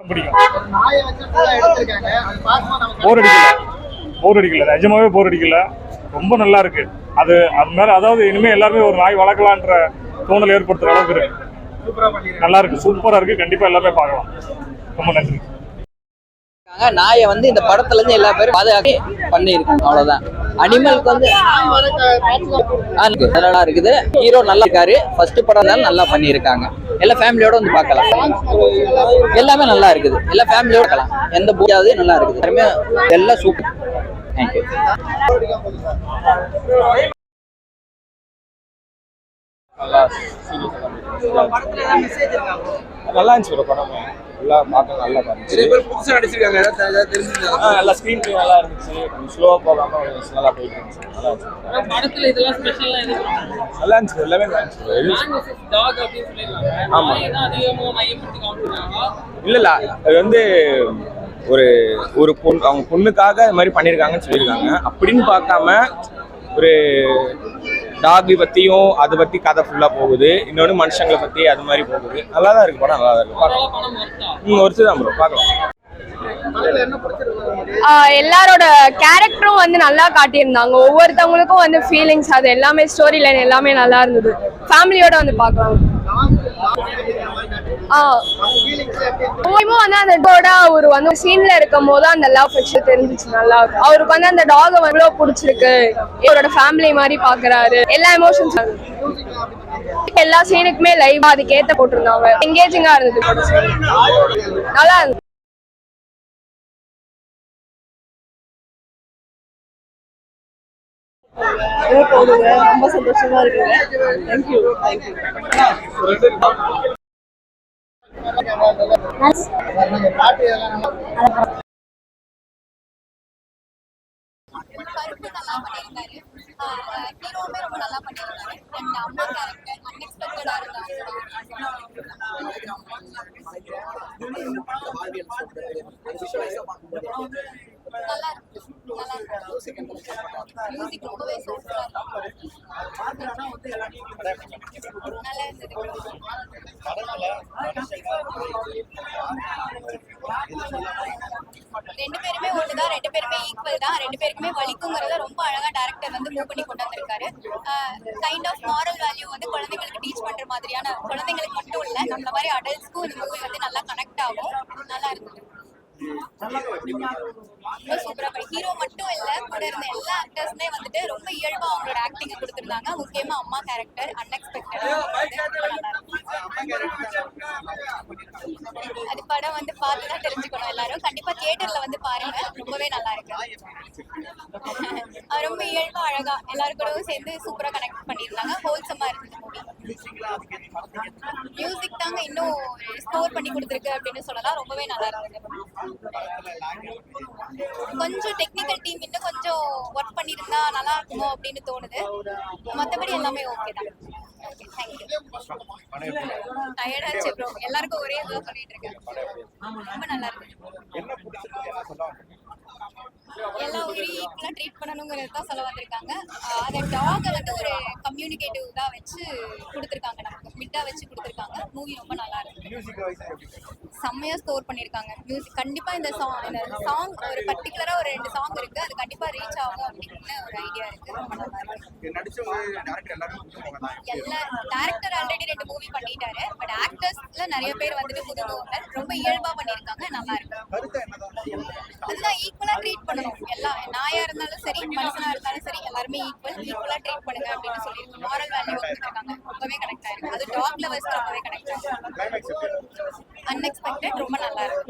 பிடிக்கும். ஒரு நாயை வச்சு ஃபுல்லா எடுத்திருக்காங்க. அது பார்க்கும்போது நமக்கு போர் அடிக்கல. போர் அடிக்கல. நிஜமாவே போர் அடிக்கல. ரொம்ப நல்லா இருக்கு. அது அது மேல அதாவது இனிமே எல்லாருமே ஒரு நாய் வளர்க்கலான்ற தோணல் ஏற்படுத்துற அளவுக்கு இருக்கு. சூப்பரா பண்ணிருக்காங்க. நல்லா இருக்கு. சூப்பரா இருக்கு. கண்டிப்பா எல்லாமே பார்க்கலாம். ரொம்ப நன்றி. நாயை வந்து இந்த படத்துல இருந்து எல்லா பேரும் பாதுகாப்பு பண்ணியிருக்காங்க. அவ்வளவுதான். அனிமலுக்கு வந்து நல்லா இருக்குது. ஹீரோ நல்லா இருக்காரு. ஃபர்ஸ்ட் படம் தான் நல்லா பண்ணியிருக்காங்க. எல்லா ஃபேமிலியோட வந்து பார்க்கலாம். எல்லாமே நல்லா இருக்குது. எல்லா ஃபேமிலியோட பார்க்கலாம். எந்த பூஜாவது நல்லா இருக்குது. எல்லாருமே எல்லாம் சூப்பர் தேங்க்யூ நல்லா இருந்துச்சு படம். நல்லா பார்க்க நல்லா இருந்துச்சு நிறைய பேர் புதுசா நடிச்சிருக்காங்க. ஏதாவது நல்லா ஸ்க்ரீன் பிளே நல்லா இருந்துச்சு. கொஞ்சம் ஸ்லோவாக போகாம நல்லா போயிட்டு இருந்துச்சு. நல்லா இருந்துச்சு. படத்துல இதெல்லாம் ஸ்பெஷலா எதுவும் நல்லா இருந்துச்சு. எல்லாமே நல்லா இருந்துச்சு. Bro. எது- மேன் vs டாக் அப்படின்னு சொல்லிருக்காங்க ஆமா. நாயை தான் அதிகமா மையப்படுத்தி காமிச்சிருக்காங்க இல்ல இல்ல. அது வந்து ஒரு ஒரு பொண்ணு அவங்க பொண்ணுக்காக இது மாதிரி பண்ணியிருக்காங்கன்னு சொல்லியிருக்காங்க. அப்படின்னு பார்க்காம ஒரு டாக் பத்தியும் அதை பத்தி கதை ஃபுல்லா போகுது. இன்னொன்று மனுஷங்களை பத்தி அது மாதிரி போகுது. நல்லா தான் இருக்கு படம் நல்லா தான் இருக்கு. பார்க்கலாம். ம் ஒருத்து தான் ப்ரோ பார்க்கலாம் எல்லாரோட கேரக்டரும் வந்து நல்லா காட்டியிருந்தாங்க. ஒவ்வொருத்தவங்களுக்கும் வந்து ஃபீலிங்ஸ் அது எல்லாமே ஸ்டோரி லைன் எல்லாமே நல்லா இருந்தது. ஃபேமிலியோட வந்து பார்க்கலாம். ஆ. வந்து அந்த டோட அவர் வந்து சீன்ல இருக்கும் போது அந்த லவ் ஃபெக்ஷன் தெரிஞ்சிச்சு நல்லா இருக்கும். அவருக்கு வந்து அந்த டாக வந்து பிடிச்சிருக்கு. இவரோட ஃபேமிலி மாதிரி பாக்குறாரு. எல்லா எமோஷன்ஸ் எல்லா சீனுக்குமே லைவ் அதுக்கேத்த போட்டிருந்தாங்க. என்கேஜிங்கா இருந்தது நல்லா இருந்தது. ரொம்ப சந்தோஷமா இருக்குங்க தேங்க்யூ தேங்க்யூ பாட்டு எல்லாம் நல்லா கருப்பு நல்லா பண்ணியிருந்தாரு ஹீரோவுமே ரொம்ப நல்லா பண்ணியிருந்தாரு அண்ட் அம்மா கேரக்டர் அன்எக்ஸ்பெக்டடா நல்லா இருக்கு. மியூசிக் ரொம்பவே நல்லா இருந்தது ரெண்டு பேருமே ஒண்ணுதான் ரெண்டு பேருமே ஈக்குவல் தான். ரெண்டு பேருக்குமே வலிக்குங்கிறத ரொம்ப அழகா டேரக்டர் வந்து மூவ் பண்ணி கொண்டு வந்திருக்காரு. கைண்ட் ஆஃப் மாரல் வேல்யூ வந்து குழந்தைங்களுக்கு டீச் பண்ற மாதிரியான குழந்தைங்களுக்கு மட்டும் இல்ல நம்மள மாதிரி அடல்ட்ஸ்க்கும் இந்த மூவி வந்து நல்லா கனெக்ட் ஆகும். நல்லா இருந்தது ரொம்ப சூப்பரா பண்ணி ஹீரோ மட்டும் இல்ல கூட இருந்த எல்லா ஆக்டர்ஸுமே வந்துட்டு ரொம்ப இயல்பா அவங்களோட ஆக்டிங் கொடுத்திருந்தாங்க. முக்கியமா அம்மா கேரக்டர் அன்எக்ஸ்பெக்டடா அது படம் வந்து பார்த்து தான் தெரிஞ்சுக்கணும் எல்லாரும். கண்டிப்பா தியேட்டர்ல வந்து பாருங்க. ரொம்பவே நல்லா இருக்கு. ரொம்ப இயல்பா அழகா எல்லாரும் கூடவும் சேர்ந்து சூப்பரா கனெக்ட் பண்ணியிருந்தாங்க. ஹோல்சமா இருந்தது மூவி மியூசிக் தாங்க இன்னும் ஸ்கோர் பண்ணி கொடுத்துருக்கு அப்படின்னு சொல்லலாம். ரொம்பவே நல்லா இருந்தது. கொஞ்சம் டெக்னிக்கல் டீம் இன்னும் கொஞ்சம் ஒர்க் பண்ணியிருந்தா நல்லா இருக்குமோ அப்படின்னு தோணுது. மற்றபடி எல்லாமே ஓகே தான். ஓகே டயர்டாச்சு ப்ரோ எல்லாருக்கும் ஒரே இதாக சொல்லிட்டு இருக்கேன் ரொம்ப நல்லா இருக்கு எல்லா உயிரையும் ஈக்குவலாக ட்ரீட் பண்ணணுங்கிறது தான் சொல்ல வந்திருக்காங்க. அதை டாகை வந்து ஒரு கம்யூனிகேட்டிவ் இதாக வச்சு கொடுத்துருக்காங்க நமக்கு. மிட்டாக வச்சு கொடுத்துருக்காங்க. மூவி ரொம்ப நல்லா இருக்கு. செம்மையாக ஸ்கோர் பண்ணியிருக்காங்க. மியூசிக் கண்டிப்பாக இந்த சாங் இந்த சாங் ஒரு பர்டிகுலராக ஒரு ரெண்டு சாங் இருக்குது அது கண்டிப்பாக ரீச் ஆகும் அப்படின்னு ஒரு ஐடியா இருக்குது ரொம்ப நல்லா இருக்கு. நடிச்சவங்க டேரக்டர் எல்லாரும் எல்லா டேரக்டர் ஆல்ரெடி ரெண்டு மூவி பண்ணிட்டாரு. பட் ஆக்டர்ஸ்ல நிறைய பேர் வந்துட்டு புது ரொம்ப இயல்பா பண்ணியிருக்காங்க. நல்லா இருக்கு. அதுதான் ஈக்குவலா ட்ரீட் பண்ணணும். எல்லா நாயா இருந்தாலும் சரி மனுஷனா இருந்தாலும் சரி எல்லாருமே ஈக்குவல் ஈக்குவலா ட்ரீட் பண்ணுங்க அப்படின்னு சொல்லியிருக்கு மாரல் வேல்யூ கொடுத்துருக்காங்க. ரொம்பவே கனெக்ட் ஆயிருக்கு அது டாக் லவர்ஸ் ரொம்பவே கனெக்ட் ஆயிருக்கு அன்எக்ஸ்பெக்டட் ரொம்ப நல்லா இருக்கு.